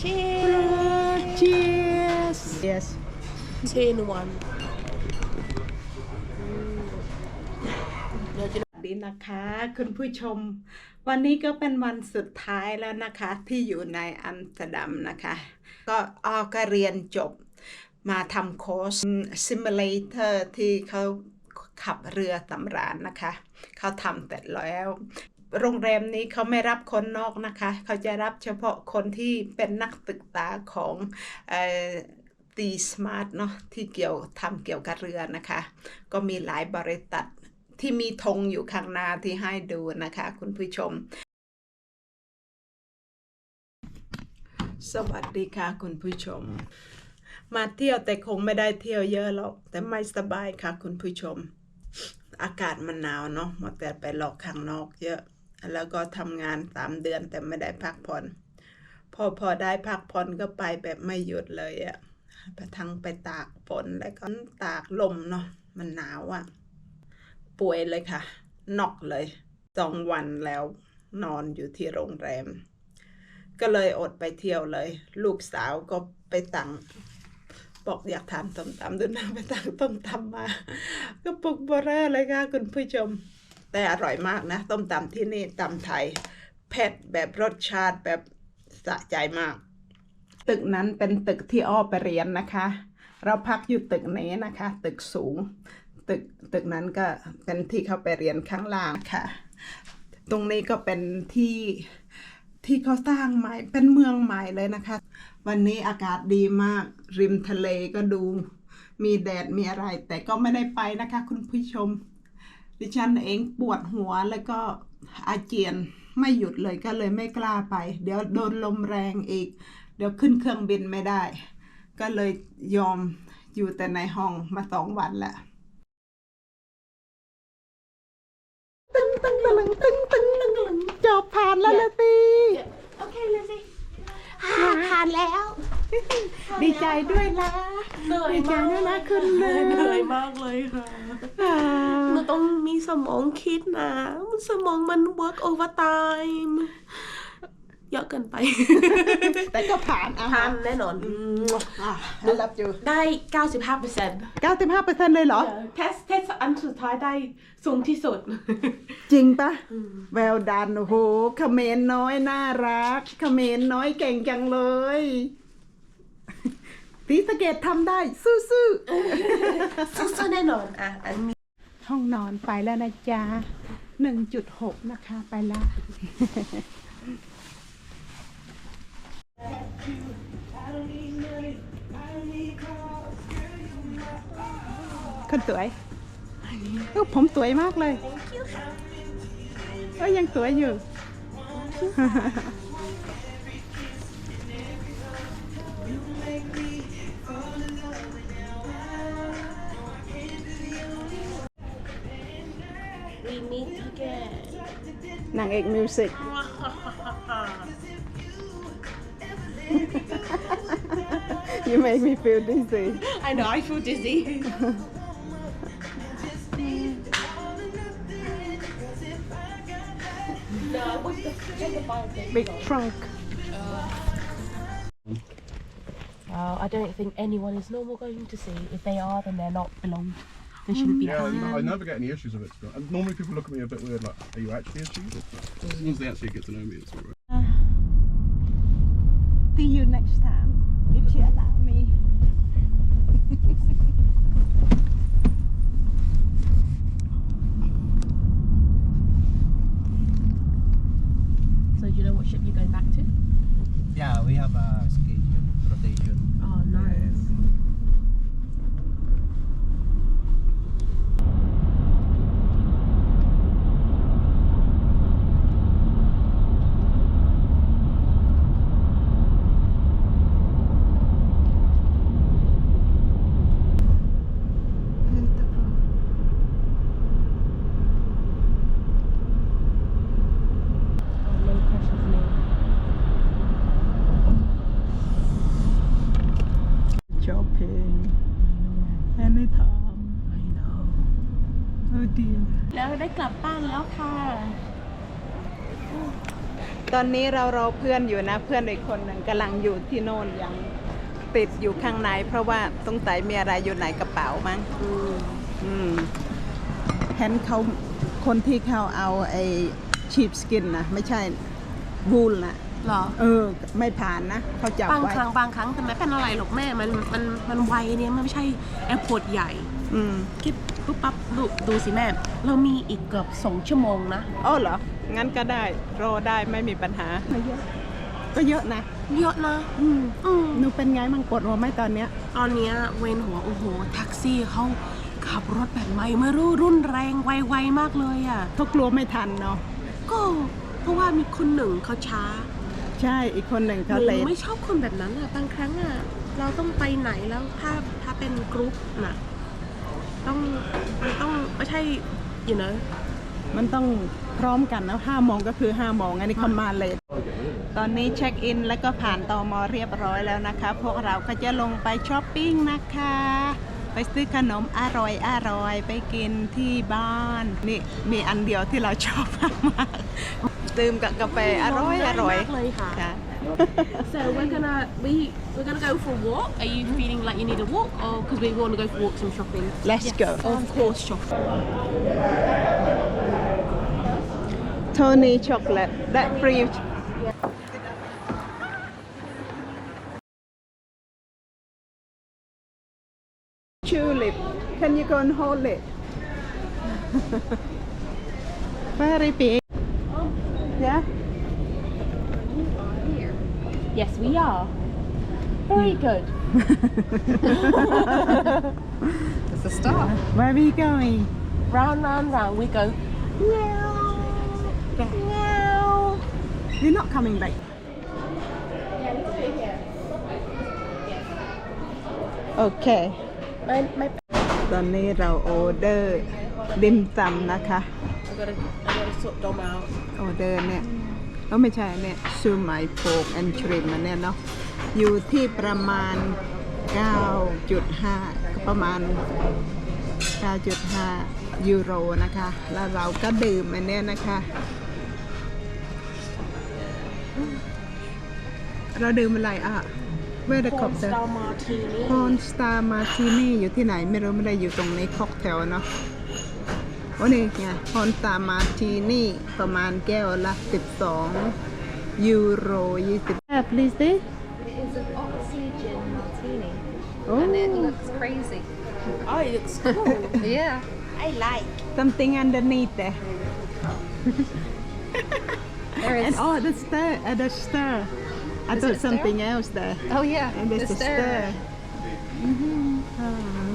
Cheers Cheers Yes two in one เดี๋ยวจะสวัสดีนะคะคุณผู้ชม วันนี้ก็เป็นวันสุดท้ายแล้วนะคะ ที่อยู่ในอัมสเตอร์ดัมนะคะ ก็ออก็เรียนจบมาทำโค้ชซิมูเลเตอร์ที่เขาขับเรือสำราญนะคะ เขาทำเสร็จแล้ว โรงแรมนี้เขาไม่รับคนนอกนะคะ เขาจะรับเฉพาะคนที่เป็นนักศึกษาของอตีสมาร์ทเนาะที่เกี่ยวทำเกี่ยวกับเรือนะคะ ก็มีหลายบริษัทที่มีธงอยู่ข้างหน้าที่ให้ดูนะคะ คุณผู้ชม สวัสดีค่ะคุณผู้ชม มาเที่ยวแต่คงไม่ได้เที่ยวเยอะหรอก แต่ไม่สบายค่ะคุณผู้ชม อากาศมันหนาวเนาะหมดแต่ไปหลอกข้างนอกเยอะ แล้วก็ทำงานสามเดือนแต่ไม่ได้พักผ่อน พอพอได้พักผ่อนก็ไปแบบไม่หยุดเลยอะไปทั้งไปตากฝนแล้วก็ตากลมเนาะมันหนาวอะป่วยเลยค่ะนอกเลยสองวันแล้วนอนอยู่ที่โรงแรม ก็เลยอดไปเที่ยวเลย ลูกสาวก็ไปตังบอกอยากทานต้มตำดูนะไปตังต้มตำมา ก็ปุกบอเรอเลยค่ะคุณผู้ชม แต่อร่อยมากนะ ต้มตำที่นี่ตำไทยเผ็ดแบบรสชาติแบบสะใจมาก ตึกนั้นเป็นตึกที่อ้อไปเรียนนะคะ เราพักอยู่ตึกนี้นะคะ ตึกสูง ตึกตึกนั้นก็เป็นที่เขาไปเรียนข้างล่างค่ะ ตรงนี้ก็เป็นที่ที่เขาสร้างใหม่เป็นเมืองใหม่เลยนะคะ วันนี้อากาศดีมาก ริมทะเลก็ดู มีแดดมีอะไร แต่ก็ไม่ได้ไปนะคะ คุณผู้ชม ดิฉันเองปวดหัวแล้วก็อาเจียนไม่หยุดเลยก็เลยไม่กล้าไป เดี๋ยวโดนลมแรงอีก เดี๋ยวขึ้นเครื่องบินไม่ได้ ก็เลยยอมอยู่แต่ในห้องมาสองวันแล้วตึงตึงตึงตึงตึงตึงตึงจบผ่านแล้วละตีโอเคเลยสิผ่านแล้ว ดีใจด้วยนะดีใจด้วยนะคุณเลยเหนื่อยมากเลยค่ะ มันต้องมีสมองคิดนะมันสมองมัน work overtime เยอะเกินไป แต่ก็ผ่านอะผ่านแน่นอนอะรับอยู่ ได้95เปอร์เซ็นต์95เปอร์เซ็นต์เลยเหรอ เทสเทสอันสุดท้ายได้สูงที่สุด จริงปะแววดันโอ้โหเขมรน้อยน่ารักเขมรน้อยเก่งจังเลยพีสะเกตทำได้ สู้สู้ๆแน่นอนอะอันนี้ๆ ห้องนอนไปแล้วนะจ๊ะ1.6นะคะไปละคนสวยเออผมสวยมากเลยเอ้ยยังสวยอยู่ meet again. Nangig music. you make me feel dizzy. I know, I feel dizzy. Big trunk. Uh, I don't think anyone is normal going to see. If they are, then they're not belong. They shouldn't be Yeah, hung. no, I never get any issues with it. to. And normally people look at me a bit weird, like, "Are you actually a cheater?" But as long as they actually get to know me, it's alright. see uh, you next time if you allow me So do you know what ship you're going back to? Yeah, we have a schedule rotation. ได้กลับบ้านแล้วค่ะ ตอนนี้เรารอเพื่อนอยู่นะ เพื่อนอีกคนหนึ่งกำลังอยู่ที่โน่นยังติดอยู่ข้างในเพราะว่าสงสัยมีอะไรอยู่ในกระเป๋ามั้งอืมอืมเห็นเขาคนที่เขาเอาไอ้ชีพสกินนะไม่ใช่บูลนะเหรอเออ ไม่ผ่านนะเขาจับบางไว้ ครั้งบางครั้งแต่ไม่เป็นอะไรหรอกแม่มันมันมันไวเนี่ยมันไม่ใช่แอร์พอร์ตใหญ่ อืมคิดปุ๊บปั๊บดูดูสิแม่ เรามีอีกเกือบสองชั่วโมงนะอ๋อเหรอ งั้นก็ได้ รอได้ไม่มีปัญหา ก็เยอะนะ เยอะนะ อืมอืมหนูเป็นไงมั่งปวดหัวไหมตอนเนี้ย ตอนเนี้ยเวนหัวโอ้โหแท็กซี่เขาขับรถแบบไม่ไม่รู้รุ่นแรงไวๆมากเลยอะ เขากลัวไม่ทันเนาะ ก็เพราะว่ามีคนหนึ่งเขาช้า ใช่อีกคนหนึ่งหเขานูเลทไม่ชอบคนแบบนั้นอะบางครั้งอะเราต้องไปไหนแล้วถ้าถ้าเป็นกรุ๊ปน่ะต้องมันต้องไม่ใช่ you know มันต้องพร้อมกันนะห้าโมงก็คือห้าโมงอันนี้เขามาเลทตอนนี้เช็คอินแล้วก็ผ่านตอมอเรียบร้อยแล้วนะคะ พวกเราก็จะลงไปช้อปปิ้งนะคะ ไปซื้อขนมอร่อยอร่อยไปกินที่บ้านนี่มีอันเดียวที่เราชอบมากๆ ดื่มกับกาแฟอร่อยอร่อย มากเลยค่ะ ค่ะ So we're gonna we we're gonna go for a walk. Are you feeling like you need a walk, or because we want to go for walks and shopping? Let's go. Of course, shopping. Tony chocolate that free tulip can you go and hold it very big yeah Yes, we are. Very good. It's a start. where are we going Round, round, round. We go. Meow. Meow. we're not coming back okay ไม่ไม่ ตอนนี้เราออเดอร์ดิมซำนะคะ I gotta I gotta sort them out. ออเดอร์เนี่ยก็ไม่ใช่เนี่ยซูไมโฟกแอนทริมมันเนี่ยเนาะอยู่ที่ประมาณ 9.5 ก็ประมาณ 9.5 ยูโรนะคะ แล้วเราก็ดื่มอันเนี้ยนะคะ เราดื่มอะไรอะเวดคอปเตอร์ Star martini. พอนสตาร์มาร์ตินี่อยู่ที่ไหนไม่รู้ไม่ได้อยู่ตรงนี้ค็อกเทลเนาะ โอ้นี่ไงพอนสตาร์มาร์ตินี่ประมาณแก้วละ 12 ยูโร20 please this It is an oxygen martini, oh and it looks crazy. Oh, it looks cool. Yeah, I like. something underneath there there and is. oh the stir uh, the stir I Is thought it a stir? something else there Oh yeah, and there's the a stir Ah.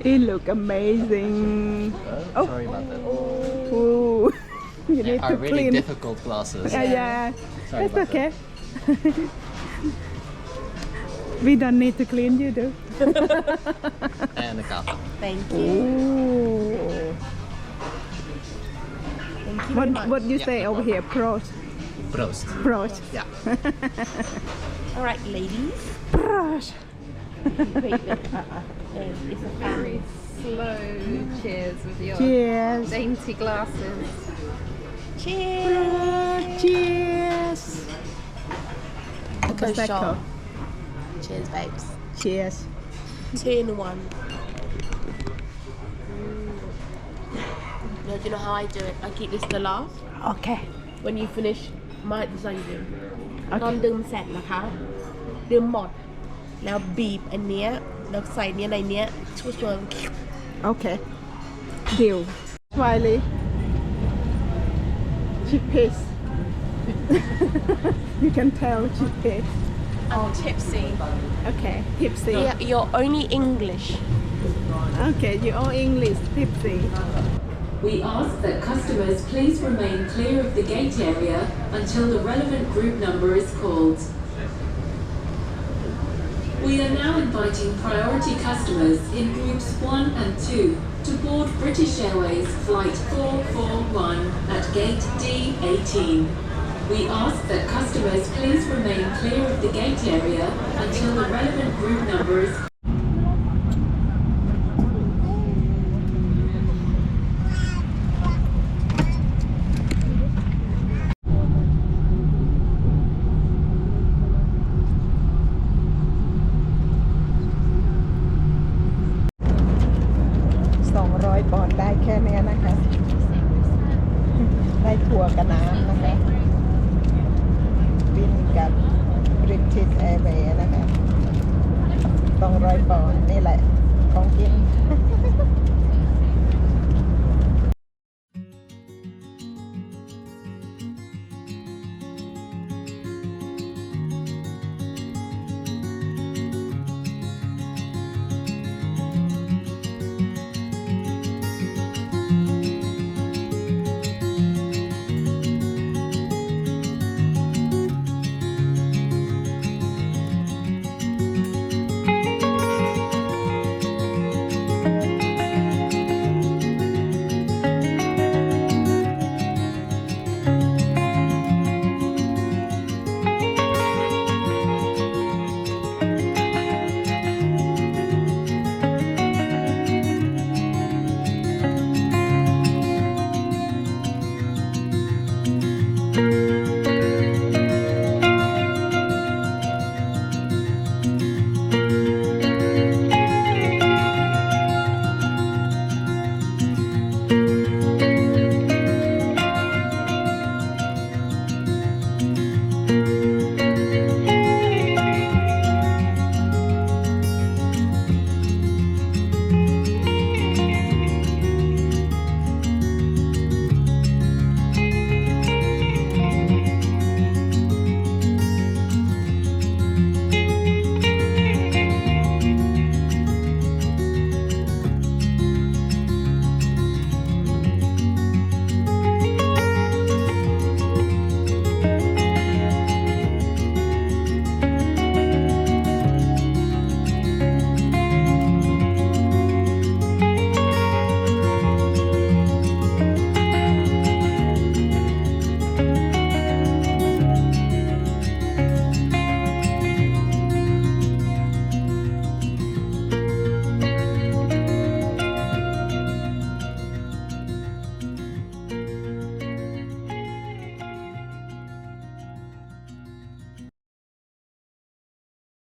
it look amazing oh Sorry about that. Oh. ooh. you need Are to really clean difficult glasses. Yeah, yeah. Sorry That's about okay. we don't need to clean you, do? And a cup. Thank you. Ooh. Thank you What very much. what you Yeah, say no over here? Pros, Prost. pros, Yeah. All right, ladies. pros Wait, wait. Uh, it's a Very slow cheers with your Cheers. dainty glasses. Cheers. Cheers. Go Prosecco. shot. Cheers, babes. Cheers. Two in one. No, do you know how I do it? I keep this to last. Okay. When you finish my design ดื่ม Okay. ตอนดื่มเสร็จนะคะดื่มหมด แล้วบีบอันเนี้ยแล้วใส่เนี้ยในเนี้ยช่วยชวน Okay. Deal. Smiley. She pissed. you can tell she pissed. I'm tipsy Okay. Tipsy. yeah, you're only English Okay, you all English, tipsy. We ask that customers please remain clear of the gate area until the relevant group number is called. We are now inviting priority customers in groups 1 and 2 to board British Airways flight 441 at gate D18. We ask that customers please remain clear of the gate area until the relevant group number is ัวกับน้ำนะคะบินกับบริทิชแอร์เวย์นะคะ ต้องร้อยปอนนี่แหละ ของกิน